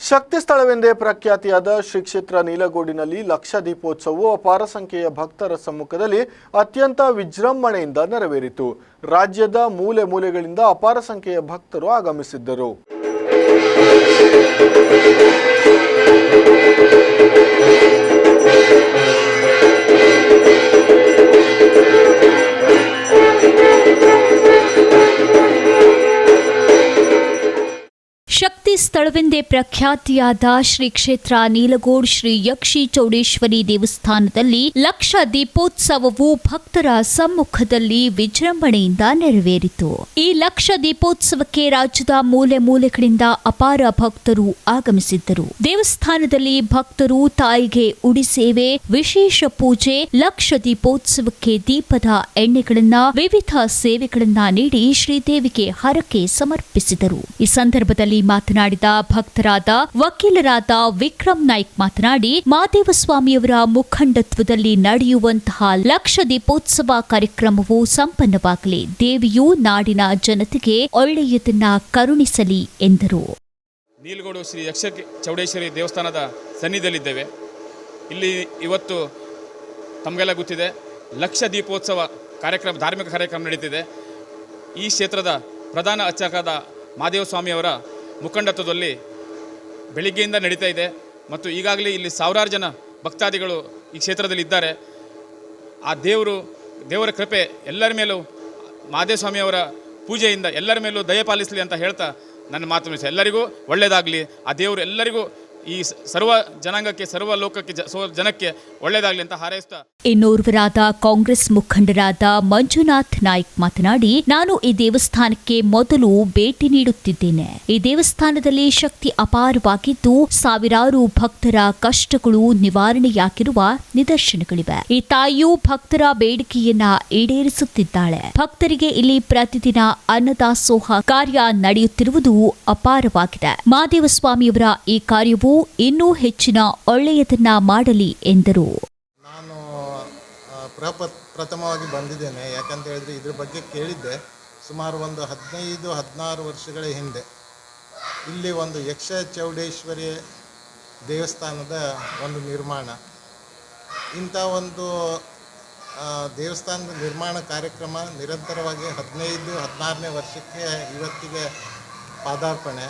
ಶಕ್ತಿ ಸ್ಥಳವೆಂದೇ ಪ್ರಖ್ಯಾತಿಯಾದ ಶ್ರೀ ಕ್ಷೇತ್ರ ನೀಲಗೋಡಿನಲ್ಲಿ ಲಕ್ಷ ದೀಪೋತ್ಸವವು ಅಪಾರ ಸಂಖ್ಯೆಯ ಭಕ್ತರ ಸಮ್ಮುಖದಲ್ಲಿ ಅತ್ಯಂತ ವಿಜೃಂಭಣೆಯಿಂದ ನೆರವೇರಿತು. ರಾಜ್ಯದ ಮೂಲೆ ಮೂಲೆಗಳಿಂದ ಅಪಾರ ಸಂಖ್ಯೆಯ ಭಕ್ತರು ಆಗಮಿಸಿದ್ದರು. ಶಕ್ತಿ ಸ್ಥಳವೆಂದೇ ಪ್ರಖ್ಯಾತಿಯಾದ ಶ್ರೀ ಕ್ಷೇತ್ರ ನೀಲಗೋಡ್ ಶ್ರೀ ಯಕ್ಷಿ ಚೌಡೇಶ್ವರಿ ದೇವಸ್ಥಾನದಲ್ಲಿ ಲಕ್ಷ ದೀಪೋತ್ಸವವು ಭಕ್ತರ ಸಮ್ಮುಖದಲ್ಲಿ ವಿಜೃಂಭಣೆಯಿಂದ ನೆರವೇರಿತು. ಈ ಲಕ್ಷ ದೀಪೋತ್ಸವಕ್ಕೆ ರಾಜ್ಯದ ಮೂಲೆ ಮೂಲೆಗಳಿಂದ ಅಪಾರ ಭಕ್ತರು ಆಗಮಿಸಿದ್ದರು. ದೇವಸ್ಥಾನದಲ್ಲಿ ಭಕ್ತರು ತಾಯಿಗೆ ಉಡಿ ಸೇವೆ ವಿಶೇಷ ಪೂಜೆ, ಲಕ್ಷ ದೀಪೋತ್ಸವಕ್ಕೆ ದೀಪದ ಎಣ್ಣೆಗಳನ್ನ, ವಿವಿಧ ಸೇವೆಗಳನ್ನ ನೀಡಿ ಶ್ರೀದೇವಿಗೆ ಹರಕೆ ಸಮರ್ಪಿಸಿದರು. ಈ ಸಂದರ್ಭದಲ್ಲಿ ಮಾತನಾಡಿದ ಭಕ್ತರಾದ ವಕೀಲರಾದ ವಿಕ್ರಮ್ ನಾಯ್ಕ್ ಮಾತನಾಡಿ ಮಾದೇವಸ್ವಾಮಿಯವರ ಮುಖಂಡತ್ವದಲ್ಲಿ ನಡೆಯುವಂತಹ ಲಕ್ಷ ದೀಪೋತ್ಸವ ಕಾರ್ಯಕ್ರಮವು ಸಂಪನ್ನವಾಗಲಿ. ದೇವಿಯು ನಾಡಿನ ಜನತೆಗೆ ಒಳ್ಳೆಯದನ್ನ ಕರುಣಿಸಲಿ ಎಂದರು. ನೀಲ್ಗೋಡು ಶ್ರೀ ಯಕ್ಷ ಚೌಡೇಶ್ವರಿ ದೇವಸ್ಥಾನದ ಸನ್ನಿಧಿಯಲ್ಲಿದ್ದೇವೆ. ಇಲ್ಲಿ ಇವತ್ತು ತಮಗೆಲ್ಲ ಗೊತ್ತಿದೆ, ಲಕ್ಷ ದೀಪೋತ್ಸವ ಕಾರ್ಯಕ್ರಮ, ಧಾರ್ಮಿಕ ಕಾರ್ಯಕ್ರಮ ನಡೀತಿದೆ. ಈ ಕ್ಷೇತ್ರದ ಪ್ರಧಾನ ಅರ್ಚಕರಾದ ಮಾದೇವ ಸ್ವಾಮಿಯವರ ಮುಖಂಡತ್ವದಲ್ಲಿ ಬೆಳಿಗ್ಗೆಯಿಂದ ನಡೀತಾ ಇದೆ ಮತ್ತು ಈಗಾಗಲೇ ಇಲ್ಲಿ ಸಾವಿರಾರು ಜನ ಭಕ್ತಾದಿಗಳು ಈ ಕ್ಷೇತ್ರದಲ್ಲಿ ಇದ್ದಾರೆ. ಆ ದೇವರು, ದೇವರ ಕೃಪೆ ಎಲ್ಲರ ಮೇಲೂ ಮಹಾದೇವ ಸ್ವಾಮಿಯವರ ಪೂಜೆಯಿಂದ ಎಲ್ಲರ ಮೇಲೂ ದಯ ಪಾಲಿಸಲಿ ಅಂತ ಹೇಳ್ತಾ ನನ್ನ ಮಾತು ಎಲ್ಲರಿಗೂ ಒಳ್ಳೆಯದಾಗಲಿ. ಆ ದೇವರು ಎಲ್ಲರಿಗೂ ಈ ಸರ್ವ ಜನಾಂಗಕ್ಕೆ, ಸರ್ವ ಲೋಕಕ್ಕೆ ಜನಕ್ಕೆ ಒಳ್ಳೆಯದಾಗಲಿ ಅಂತ ಹಾರೈಸ್ತಾ ಇನ್ನೋರ್ವರಾದ ಕಾಂಗ್ರೆಸ್ ಮುಖಂಡರಾದ ಮಂಜುನಾಥ್ ನಾಯ್ಕ್ ಮಾತನಾಡಿ, ನಾನು ಈ ದೇವಸ್ಥಾನಕ್ಕೆ ಮೊದಲು ಭೇಟಿ ನೀಡುತ್ತಿದ್ದೇನೆ. ಈ ದೇವಸ್ಥಾನದಲ್ಲಿ ಶಕ್ತಿ ಅಪಾರವಾಗಿದ್ದು, ಸಾವಿರಾರು ಭಕ್ತರ ಕಷ್ಟಗಳು ನಿವಾರಣೆಯಾಗಿರುವ ನಿದರ್ಶನಗಳಿವೆ. ಈ ತಾಯಿಯು ಭಕ್ತರ ಬೇಡಿಕೆಯನ್ನ ಈಡೇರಿಸುತ್ತಿದ್ದಾಳೆ. ಭಕ್ತರಿಗೆ ಇಲ್ಲಿ ಪ್ರತಿದಿನ ಅನ್ನದಾಸೋಹ ಕಾರ್ಯ ನಡೆಯುತ್ತಿರುವುದು ಅಪಾರವಾಗಿದೆ. ಮಹಾದೇವ ಸ್ವಾಮಿಯವರ ಈ ಕಾರ್ಯವು ಇನ್ನೂ ಹೆಚ್ಚಿನ ಒಳ್ಳೆಯದನ್ನ ಮಾಡಲಿ ಎಂದರು. ನಾನು ಪ್ರಥಮವಾಗಿ ಬಂದಿದ್ದೇನೆ. ಯಾಕಂತ ಹೇಳಿದ್ರೆ ಇದ್ರ ಬಗ್ಗೆ ಕೇಳಿದ್ದೆ. ಸುಮಾರು ಒಂದು ಹದಿನೈದು, ಹದಿನಾರು ವರ್ಷಗಳ ಹಿಂದೆ ಇಲ್ಲಿ ಒಂದು ಯಕ್ಷ ಚೌಡೇಶ್ವರಿ ದೇವಸ್ಥಾನದ ಒಂದು ನಿರ್ಮಾಣ. ಇಂಥ ಒಂದು ದೇವಸ್ಥಾನದ ನಿರ್ಮಾಣ ಕಾರ್ಯಕ್ರಮ ನಿರಂತರವಾಗಿ ಹದಿನೈದು, ಹದಿನಾರನೇ ವರ್ಷಕ್ಕೆ ಇವತ್ತಿಗೆ ಪಾದಾರ್ಪಣೆ.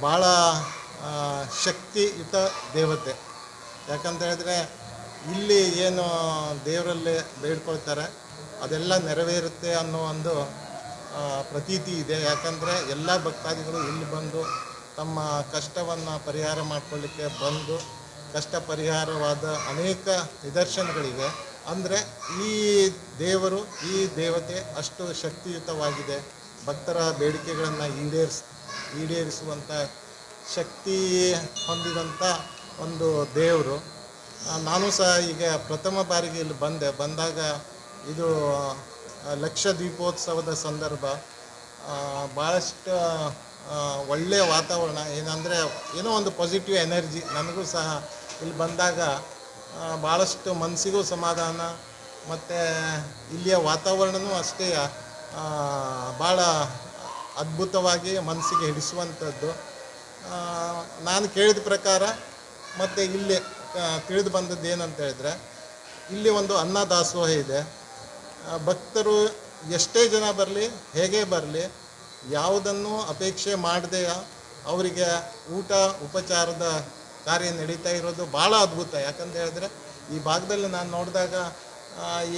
ಭಾಳ ಶಕ್ತಿಯುತ ದೇವತೆ. ಯಾಕಂತ ಹೇಳಿದ್ರೆ ಇಲ್ಲಿ ಏನು ದೇವರಲ್ಲಿ ಬೇಡ್ಕೊಳ್ತಾರೆ, ಅದೆಲ್ಲ ನೆರವೇರುತ್ತೆ ಅನ್ನೋ ಒಂದು ಪ್ರತೀತಿ ಇದೆ. ಯಾಕಂದರೆ ಎಲ್ಲ ಭಕ್ತಾದಿಗಳು ಇಲ್ಲಿ ಬಂದು ತಮ್ಮ ಕಷ್ಟವನ್ನು ಪರಿಹಾರ ಮಾಡಿಕೊಳ್ಳಿಕ್ಕೆ ಬಂದು ಕಷ್ಟ ಪರಿಹಾರವಾದ ಅನೇಕ ನಿದರ್ಶನಗಳಿವೆ. ಅಂದರೆ ಈ ದೇವರು, ಈ ದೇವತೆ ಅಷ್ಟು ಶಕ್ತಿಯುತವಾಗಿದೆ. ಭಕ್ತರ ಬೇಡಿಕೆಗಳನ್ನು ಈಡೇರಿಸ್ ಈಡೇರಿಸುವಂಥ ಶಕ್ತಿ ಹೊಂದಿದಂಥ ಒಂದು ದೇವರು. ನಾನು ಸಹ ಈಗ ಪ್ರಥಮ ಬಾರಿಗೆ ಇಲ್ಲಿ ಬಂದೆ. ಬಂದಾಗ ಇದು ಲಕ್ಷ ದೀಪೋತ್ಸವದ ಸಂದರ್ಭ. ಭಾಳಷ್ಟು ಒಳ್ಳೆಯ ವಾತಾವರಣ. ಏನಂದರೆ ಏನೋ ಒಂದು ಪಾಸಿಟಿವ್ ಎನರ್ಜಿ ನನಗೂ ಸಹ ಇಲ್ಲಿ ಬಂದಾಗ ಭಾಳಷ್ಟು ಮನಸ್ಸಿಗೂ ಸಮಾಧಾನ. ಮತ್ತು ಇಲ್ಲಿಯ ವಾತಾವರಣವೂ ಅಷ್ಟೇ ಭಾಳ ಅದ್ಭುತವಾಗಿ ಮನಸ್ಸಿಗೆ ಹಿಡಿಸುವಂಥದ್ದು. ನಾನು ಕೇಳಿದ ಪ್ರಕಾರ ಮತ್ತು ಇಲ್ಲಿ ತಿಳಿದು ಬಂದದ್ದು ಏನಂತ ಹೇಳಿದ್ರೆ, ಇಲ್ಲಿ ಒಂದು ಅನ್ನದಾಸೋಹ ಇದೆ. ಭಕ್ತರು ಎಷ್ಟೇ ಜನ ಬರಲಿ, ಹೇಗೆ ಬರಲಿ, ಯಾವುದನ್ನು ಅಪೇಕ್ಷೆ ಮಾಡದೆ ಅವರಿಗೆ ಊಟ, ಉಪಚಾರದ ಕಾರ್ಯ ನಡೀತಾ ಇರೋದು ಭಾಳ ಅದ್ಭುತ. ಯಾಕಂತ ಹೇಳಿದ್ರೆ, ಈ ಭಾಗದಲ್ಲಿ ನಾನು ನೋಡಿದಾಗ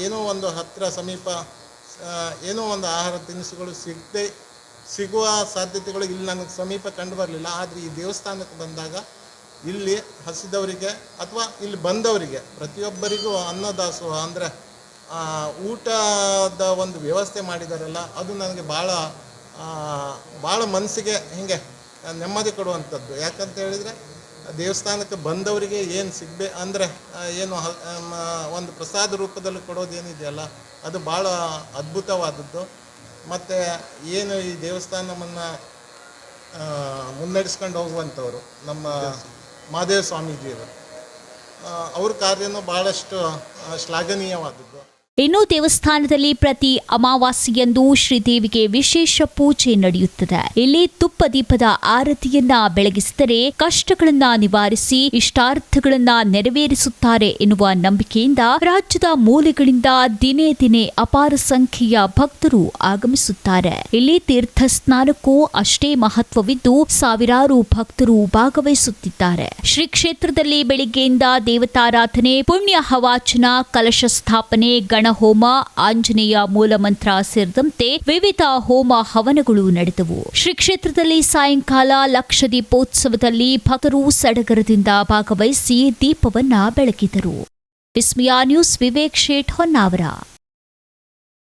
ಏನೋ ಒಂದು ಹತ್ತಿರ ಸಮೀಪ ಏನೋ ಒಂದು ಆಹಾರ ತಿನಿಸುಗಳು ಸಿಗದೆ ಸಿಗುವ ಸಾಧ್ಯತೆಗಳು ಇಲ್ಲಿ ನನಗೆ ಸಮೀಪ ಕಂಡು ಬರಲಿಲ್ಲ. ಆದರೆ ಈ ದೇವಸ್ಥಾನಕ್ಕೆ ಬಂದಾಗ ಇಲ್ಲಿ ಹಸಿದವರಿಗೆ ಅಥವಾ ಇಲ್ಲಿ ಬಂದವರಿಗೆ, ಪ್ರತಿಯೊಬ್ಬರಿಗೂ ಅನ್ನದಾಸೋಹ ಅಂದರೆ ಊಟದ ಒಂದು ವ್ಯವಸ್ಥೆ ಮಾಡಿದಾರಲ್ಲ, ಅದು ನನಗೆ ಭಾಳ ಭಾಳ ಮನಸ್ಸಿಗೆ ಹಿಂಗೆ ನೆಮ್ಮದಿ ಕೊಡುವಂಥದ್ದು. ಯಾಕಂತ ಹೇಳಿದರೆ, ದೇವಸ್ಥಾನಕ್ಕೆ ಬಂದವರಿಗೆ ಏನು ಸಿಗಬೇ ಅಂದರೆ ಏನು ಒಂದು ಪ್ರಸಾದ ರೂಪದಲ್ಲಿ ಕೊಡೋದೇನಿದೆಯಲ್ಲ, ಅದು ಭಾಳ ಅದ್ಭುತವಾದದ್ದು. ಮತ್ತು ಏನು ಈ ದೇವಸ್ಥಾನವನ್ನು ಮುನ್ನಡೆಸ್ಕೊಂಡು ಹೋಗುವಂಥವ್ರು ನಮ್ಮ ಮಹಾದೇವ ಸ್ವಾಮೀಜಿಯವರು. ಅವ್ರ ಕಾರ್ಯನೂ ಭಾಳಷ್ಟು ಶ್ಲಾಘನೀಯವಾದದ್ದು. ಇನ್ನು ದೇವಸ್ಥಾನದಲ್ಲಿ ಪ್ರತಿ ಅಮಾವಾಸ್ಯೆಯಂದು ಶ್ರೀದೇವಿಗೆ ವಿಶೇಷ ಪೂಜೆ ನಡೆಯುತ್ತದೆ. ಇಲ್ಲಿ ತುಪ್ಪ ದೀಪದ ಆರತಿಯನ್ನ ಬೆಳಗಿಸಿದರೆ ಕಷ್ಟಗಳನ್ನ ನಿವಾರಿಸಿ ಇಷ್ಟಾರ್ಥಗಳನ್ನ ನೆರವೇರಿಸುತ್ತಾರೆ ಎನ್ನುವ ನಂಬಿಕೆಯಿಂದ ರಾಜ್ಯದ ಮೂಲೆಗಳಿಂದ ದಿನೇ ದಿನೇ ಅಪಾರ ಸಂಖ್ಯೆಯ ಭಕ್ತರು ಆಗಮಿಸುತ್ತಾರೆ. ಇಲ್ಲಿ ತೀರ್ಥ ಸ್ನಾನಕ್ಕೂ ಅಷ್ಟೇ ಮಹತ್ವವಿದ್ದು ಸಾವಿರಾರು ಭಕ್ತರು ಭಾಗವಹಿಸುತ್ತಿದ್ದಾರೆ. ಶ್ರೀ ಕ್ಷೇತ್ರದಲ್ಲಿ ಬೆಳಿಗ್ಗೆಯಿಂದ ದೇವತಾರಾಧನೆ ಪುಣ್ಯ ಹವಾಚನ ಕಲಶ ಸ್ಥಾಪನೆ ಗಣಹೋಮ ಆಂಜನೇಯ ಮೂಲಮಂತ್ರ ಸೇರಿದಂತೆ ವಿವಿಧ ಹೋಮ ಹವನಗಳು ನಡೆದವು. ಶ್ರೀ ಕ್ಷೇತ್ರದಲ್ಲಿ ಸಾಯಂಕಾಲ ಲಕ್ಷ ದೀಪೋತ್ಸವದಲ್ಲಿ ಭಕ್ತರು ಸಡಗರದಿಂದ ಭಾಗವಹಿಸಿ ದೀಪವನ್ನ ಬೆಳಗಿದರು. ವಿಸ್ಮಯ ನ್ಯೂಸ್ ವಿವೇಕ್ ಶೇಟ್ ಹೊನ್ನಾವರ.